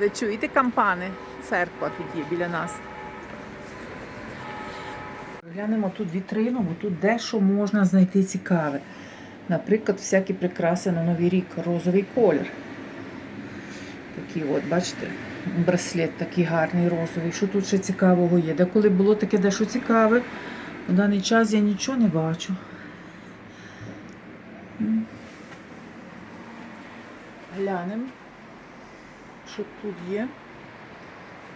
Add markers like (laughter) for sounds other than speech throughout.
Ви чуєте кампани? Церква тут є біля нас. Глянемо тут вітрину, бо тут дещо можна знайти цікаве. Наприклад, всякі прикраси на Новий рік, розовий колір. Такий от, бачите, браслет такий гарний розовий. Що тут ще цікавого є? Деколи було таке дещо цікаве. У даний час я нічого не бачу. Глянемо, що тут є.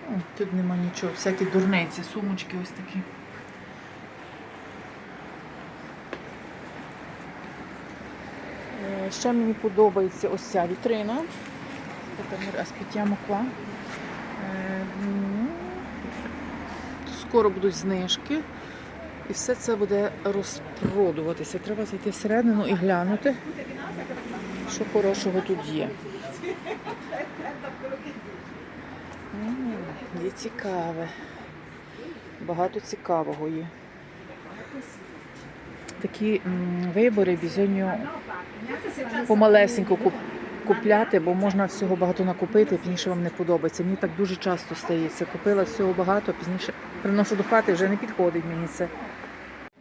О, тут нема нічого, всякі дурниці, сумочки ось такі. Е, Ще мені подобається ось ця вітрина. Ква. Е, ну, Скоро будуть знижки. І все це буде розпродуватися. Треба зайти всередину і глянути, що хорошого тут є. Є цікаве. Багато цікавого є. Такі вибори бізоньо помалесенько куп- купляти, бо можна всього багато накупити, пізніше вам не подобається. Мені так дуже часто стається. Купила всього багато, пізніше приношу до хати, вже не підходить мені це.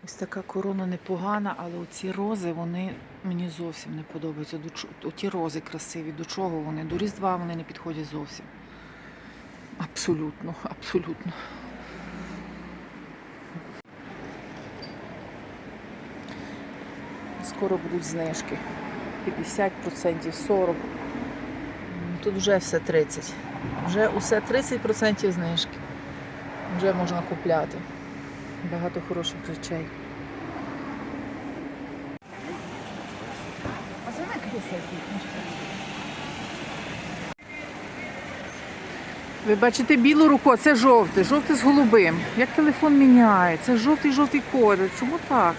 Ось така корона непогана, але оці рози вони мені зовсім не подобаються. До Оті рози красиві, до чого вони? До Різдва вони не підходять зовсім. Абсолютно, абсолютно. Скоро будуть знижки. 50%, 40%. Тут вже все 30%. Вже усе 30% знижки. Вже можна купляти. Багато хороших речей. Ви бачите білу руку, це жовте, жовте з голубим. Як телефон міняє? Це жовтий-жовтий колір. Чому так?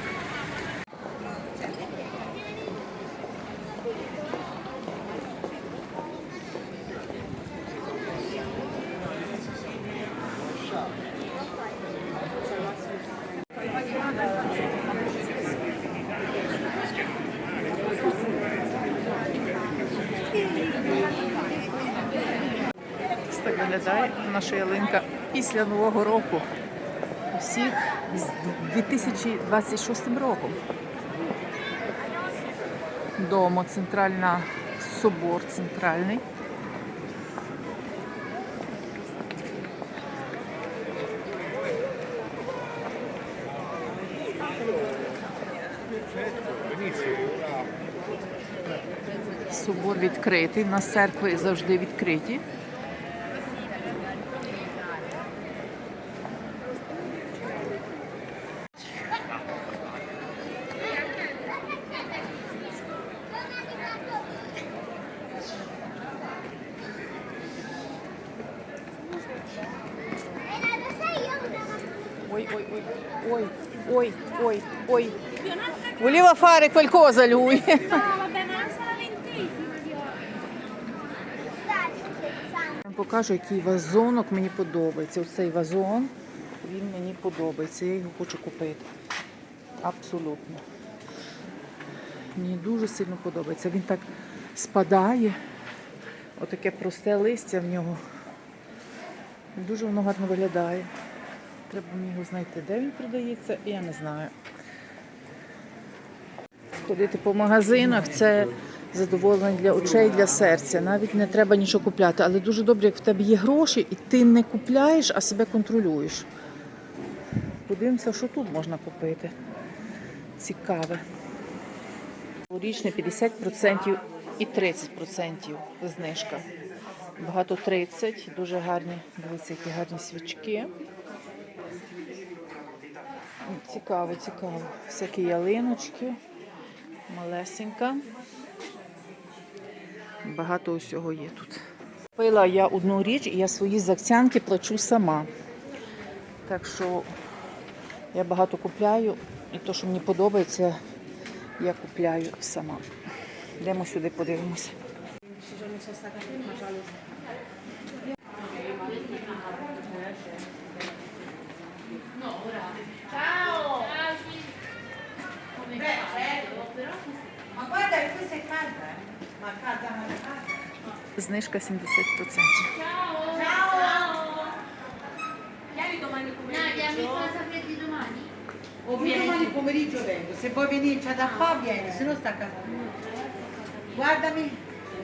Виглядає наша ялинка після Нового року. Усіх з 2026 роком. Домо центральна собор центральний. Собор відкритий. У нас церкви завжди відкриті. Oi, oi, oi, oi, oi, oi. Voleva fare qualcosa lui. Покажу, який вазонок мені подобається. Оцей вазон, він мені подобається. Я його хочу купити. Абсолютно. Мені дуже сильно подобається. Він так спадає. Отаке просте листя в нього. Дуже воно гарно виглядає. Треба мені його знайти. Де він продається, я не знаю. Ходити по магазинах це задоволення для очей, для серця. Навіть не треба нічого купляти. Але дуже добре, як в тебе є гроші, і ти не купляєш, а себе контролюєш. Подивимося, що тут можна купити. Цікаве. Річне 50% і 30% знижка. Багато 30, дуже гарні, дивіться, які гарні свічки. Цікаво, цікаво. Всякі ялиночки, малесенька. Багато усього є тут. Купила я одну річ і я свої закцянки плачу сама. Так що я багато купляю, і те, що мені подобається, я купляю сама. Йдемо сюди, подивимося. знижка 70%. O vieni domani pomeriggio vengo, se vuoi venire c'è da fa vieni, se no sta a casa. Guardami,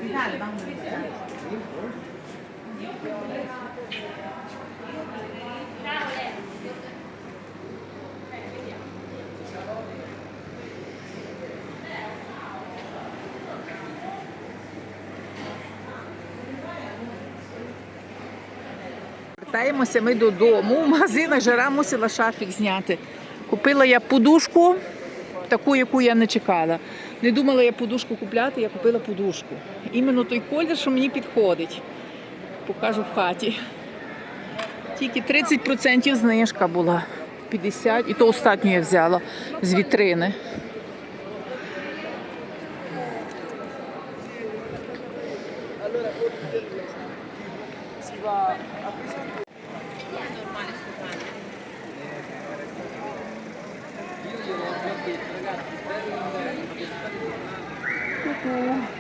Vitale, mamma mia. Вертаємося ми додому. У магазинах жара мусила шарфік зняти. Купила я подушку, таку, яку я не чекала. Не думала я подушку купляти, я купила подушку. Іменно той колір, що мені підходить. Покажу в хаті. Тільки 30% знижка була. 50, і то останню я взяла з вітрини. pouco.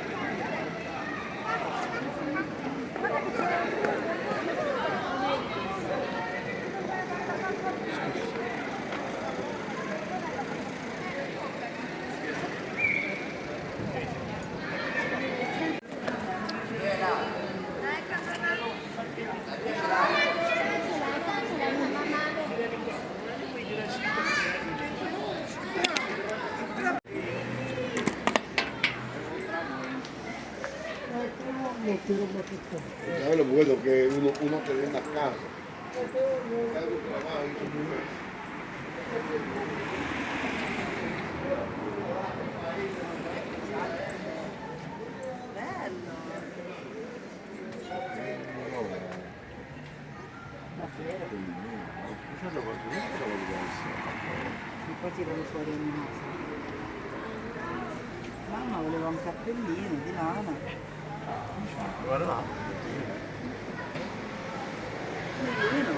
¿Sabes lo bueno que uno, uno te ve en la casa? Hago trabajo y eso muy bueno. E poi fuori. Mamma un cappellino di. Bellino.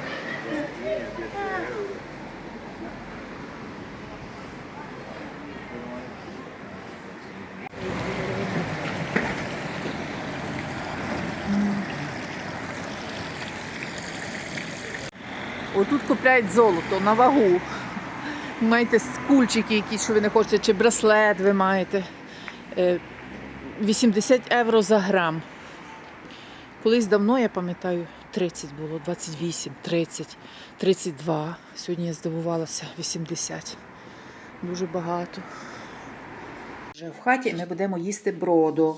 Отут купляють золото на вагу. Маєте кульчики якісь, що ви не хочете, чи браслет ви маєте. Е, 80 євро за грам. Колись давно, я пам'ятаю, 30 було, 28, 30, 32. Сьогодні я здивувалася 80. Дуже багато. Вже в хаті ми будемо їсти бродо.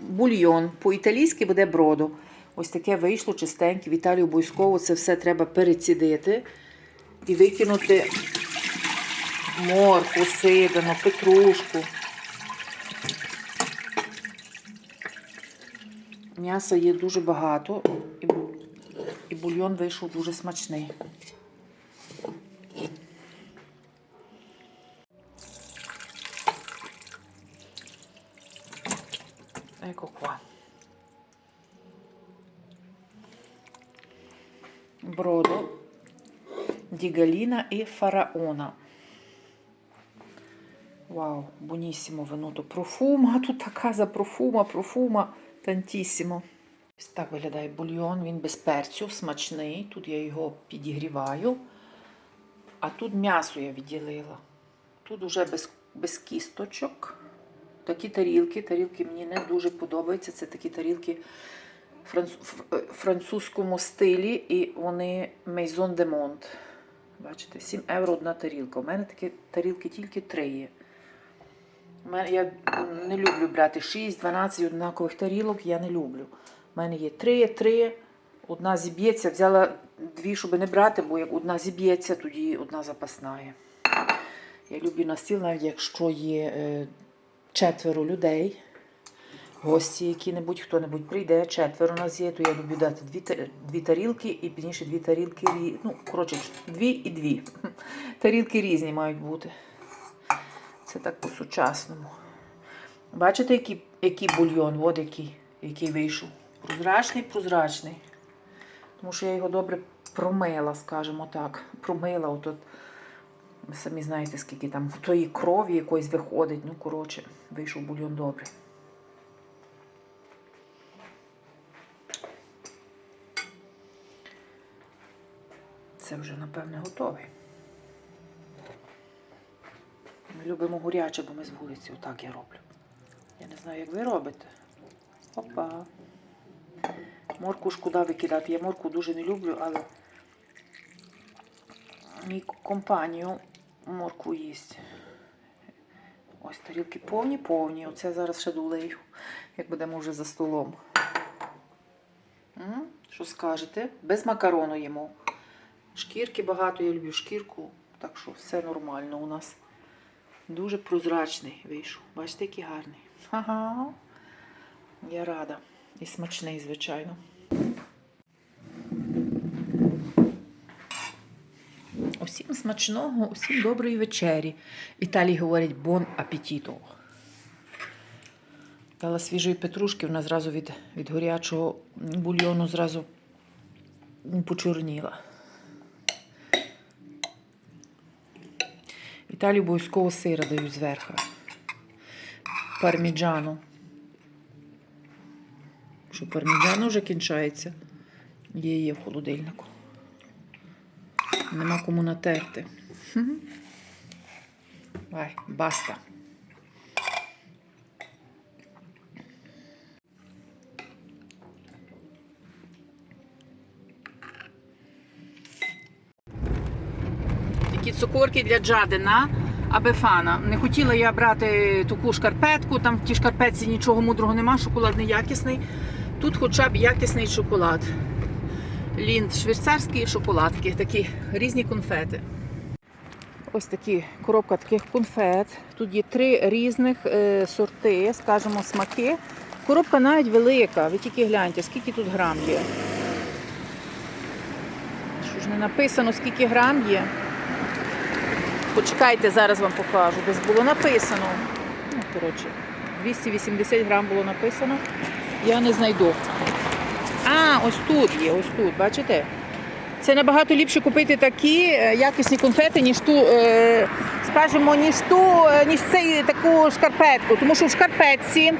Бульйон. По-італійськи буде бродо. Ось таке вийшло чистеньке. Віталію обов'язково це все треба перецідити і викинути моркву, сидину, петрушку. М'яса є дуже багато, і, бульйон вийшов дуже смачний. Ecco qua. Brodo di gallina e faraona. Вау, buonissimo venuto профума. Тут така за профума, профума тантісімо. Ось так виглядає бульйон, він без перцю, смачний. Тут я його підігріваю. А тут м'ясо я відділила. Тут уже без, без кісточок. Такі тарілки. Тарілки мені не дуже подобаються. Це такі тарілки в е, французькому стилі, і вони Maison de Monde. Бачите, 7 євро одна тарілка. У мене такі тарілки тільки три є. Я не люблю брати 6-12 однакових тарілок, я не люблю. У мене є 3, 3, одна зіб'ється, взяла дві, щоб не брати, бо як одна зіб'ється, тоді одна запасна є. Я люблю на стіл, навіть якщо є е, четверо людей, гості які-небудь, хто-небудь прийде, четверо нас є, то я люблю дати дві, дві тарілки і пізніше дві тарілки, ну, коротше, дві і дві. (laughs) Тарілки різні мають бути. Це так по-сучасному. Бачите, який який бульйон, от який який вийшов. Прозрачний, прозрачний. Тому що я його добре промила, скажімо так. Промила. Отут. Ви самі знаєте, скільки там тої крові якоїсь виходить. Ну, коротше, вийшов бульйон добрий. Це вже, напевне, готовий. Ми любимо гуряче, бо ми з вулиці. Отак я роблю. Я не знаю, як ви робите. Опа. Морку шкода викидати. Я морку дуже не люблю, але мій компанію морку їсть. Ось тарілки повні-повні. Оце зараз ще долею, як будемо вже за столом. Що скажете? Без макарону їмо. Шкірки багато, я люблю шкірку, так що все нормально у нас. Дуже прозрачний вийшов. Бачите, який гарний. Ага. Я рада. І смачний, звичайно. Усім смачного, усім доброї вечері. В Італії говорять бон апетіто. Дала свіжої петрушки, вона зразу від, від горячого бульйону зразу почорніла. В Італії обов'язково сира дають зверху. Парміджану. Що парміджану вже кінчається. Є, є в холодильнику. Нема кому натерти. Ай, баста. Цукорки для Джадена Абефана. Не хотіла я брати таку шкарпетку, там в тій шкарпетці нічого мудрого нема, шоколад не якісний. Тут хоча б якісний шоколад. Лінд швейцарські шоколадки, такі різні конфети. Ось такі коробка таких конфет. Тут є три різних е, сорти, скажімо, смаки. Коробка навіть велика. Ви тільки гляньте, скільки тут грам є. Що ж не написано, скільки грам є. Почекайте, зараз вам покажу. Десь було написано. Ну, коротше, 280 грам було написано. Я не знайду. А, ось тут є, ось тут, бачите? Це набагато ліпше купити такі е, якісні конфети, ніж ту, е, скажімо, ніж ту, е, ніж цей таку шкарпетку. Тому що в шкарпетці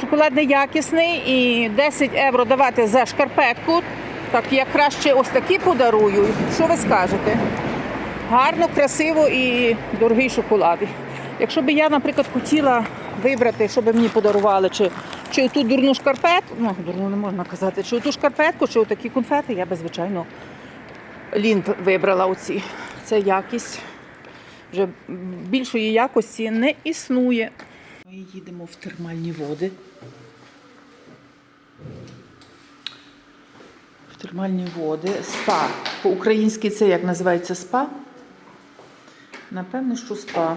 шоколад не якісний і 10 євро давати за шкарпетку. Так я краще ось такі подарую. Що ви скажете? Гарно, красиво і дорогий шоколад. Якщо б я, наприклад, хотіла вибрати, що би мені подарували, чи, чи ту дурну шкарпетку, ну, дурну не можна казати, чи ту шкарпетку, чи такі конфети, я би, звичайно, лінт вибрала оці. Це якість. Вже більшої якості не існує. Ми їдемо в термальні води. В термальні води. Спа. По-українськи це як називається спа? Напевно, що спа.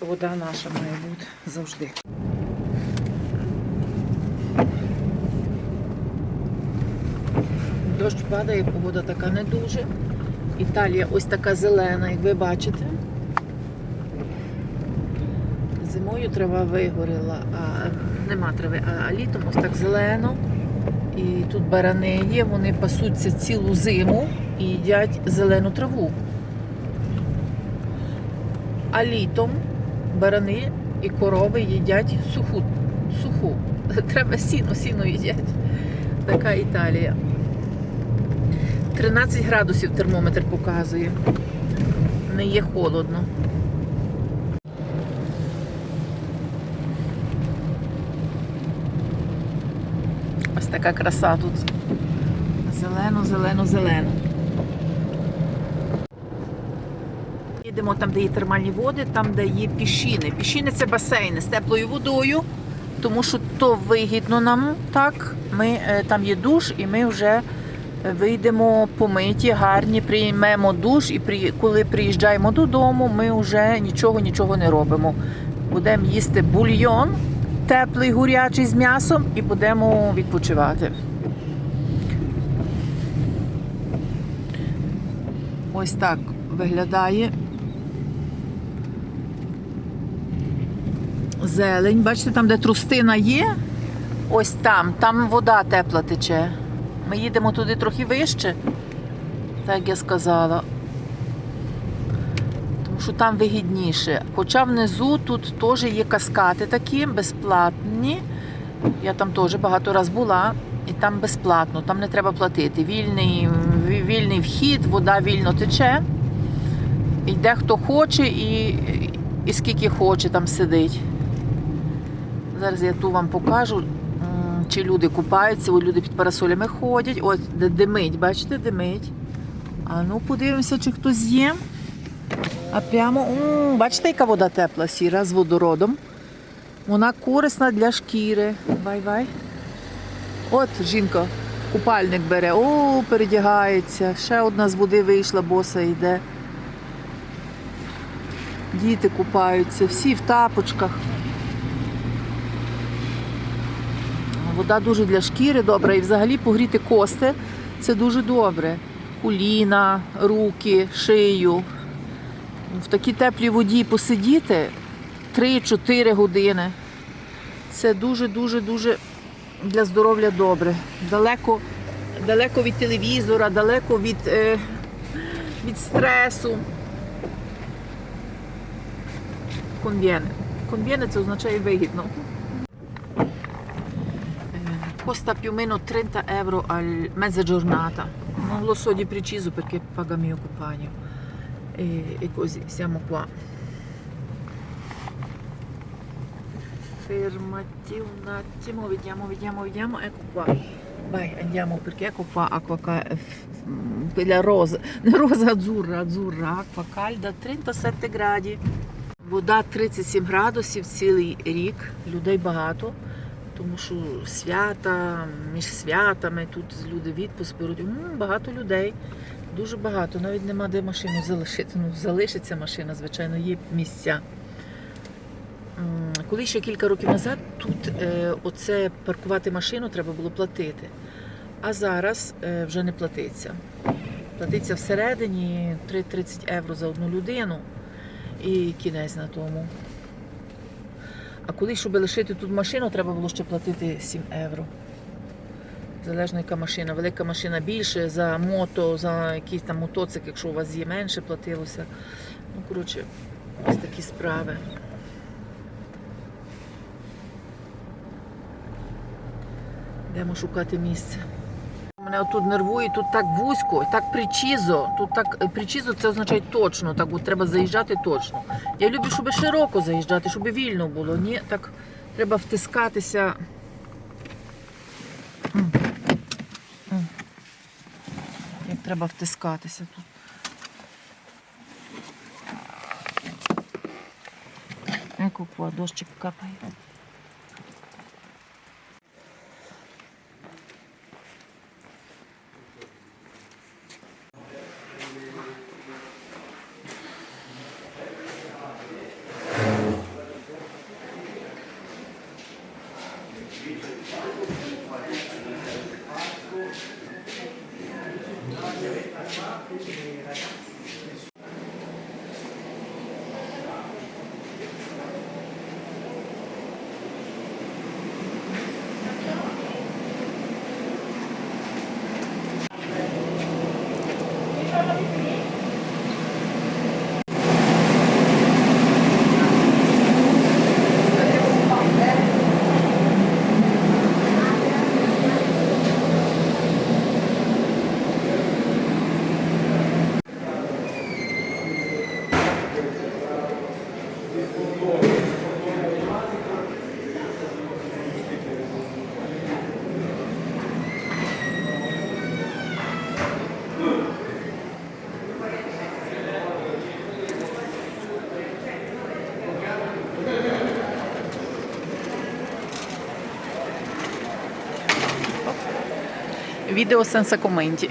Вода наша має бути завжди. Дощ падає, погода така не дуже. Італія ось така зелена, як ви бачите. Зимою трава вигоріла, а нема трави, а літом ось так зелено. І тут барани є, вони пасуться цілу зиму і їдять зелену траву. А літом барани і корови їдять суху. суху. (laughs) Треба сіно, сіно їдять. Така Італія. 13 градусів термометр показує. Не є холодно. Ось така краса тут. Зелено, зелено, зелено. Їдемо там, де є термальні води, там, де є піщини. Піщини це басейни з теплою водою, тому що то вигідно нам так. Ми, е, там є душ, і ми вже вийдемо помиті, гарні, приймемо душ, і при, коли приїжджаємо додому, ми вже нічого нічого не робимо. Будемо їсти бульйон, теплий, гурячий з м'ясом, і будемо відпочивати. Ось так виглядає. Зелень. Бачите, там, де трустина є, ось там, там вода тепла тече. Ми їдемо туди трохи вище, так як я сказала. Що там вигідніше. Хоча внизу тут теж є каскати такі безплатні. Я там теж багато разів була, і там безплатно, там не треба платити. Вільний, вільний вхід, вода вільно тече. Йде хто хоче і, і скільки хоче там сидить. Зараз я ту вам покажу, чи люди купаються, о, люди під парасолями ходять. Де димить, бачите, димить. А ну подивимося, чи хтось є. А прямо, м, бачите, яка вода тепла, сіра з водородом. Вона корисна для шкіри. Бай-бай. От жінка купальник бере, о, передягається. Ще одна з води вийшла, боса йде. Діти купаються, всі в тапочках. Вода дуже для шкіри добра і взагалі погріти кости це дуже добре. Коліна, руки, шию. В такій теплій воді посидіти 3-4 години. Це дуже-дуже дуже для здоров'я добре. Далеко, далеко від телевізора, далеко від, е, від стресу. Conviene. Conviene це означає вигідно. Costa più o meno 30 euro al mezza giornata. Non lo so di preciso perché paga mio. E, e così siamo qua. Fermati un attimo, vediamo, vediamo, vediamo. Ecco qua. Vai, andiamo perché ecco qua acqua mm, quella rosa, rosa azzurra, azzurra, acqua calda 37 gradi. Вода 37 градусів цілий рік. Людей багато, тому що свята, між святами тут люди відпуск беруть. Багато людей, дуже багато. Навіть нема де машину залишити. Ну, залишиться машина, звичайно, є місця. Коли ще кілька років назад тут е, оце паркувати машину треба було платити. А зараз е, вже не платиться. Платиться всередині 3-30 євро за одну людину і кінець на тому. А коли, щоб лишити тут машину, треба було ще платити 7 євро. Залежно яка машина. Велика машина більше, за мото, за якийсь там мотоцикл, якщо у вас є менше, платилося. Ну, коротше, ось такі справи. Йдемо шукати місце. Мене отут нервує, тут так вузько, так причізо. Тут так е, причізо це означає точно. Так от треба заїжджати точно. Я люблю, щоб широко заїжджати, щоб вільно було. Ні, так треба втискатися. М. М. Як треба втискатися тут. Еко, дощик капає. much. vida o Sansa Comandi.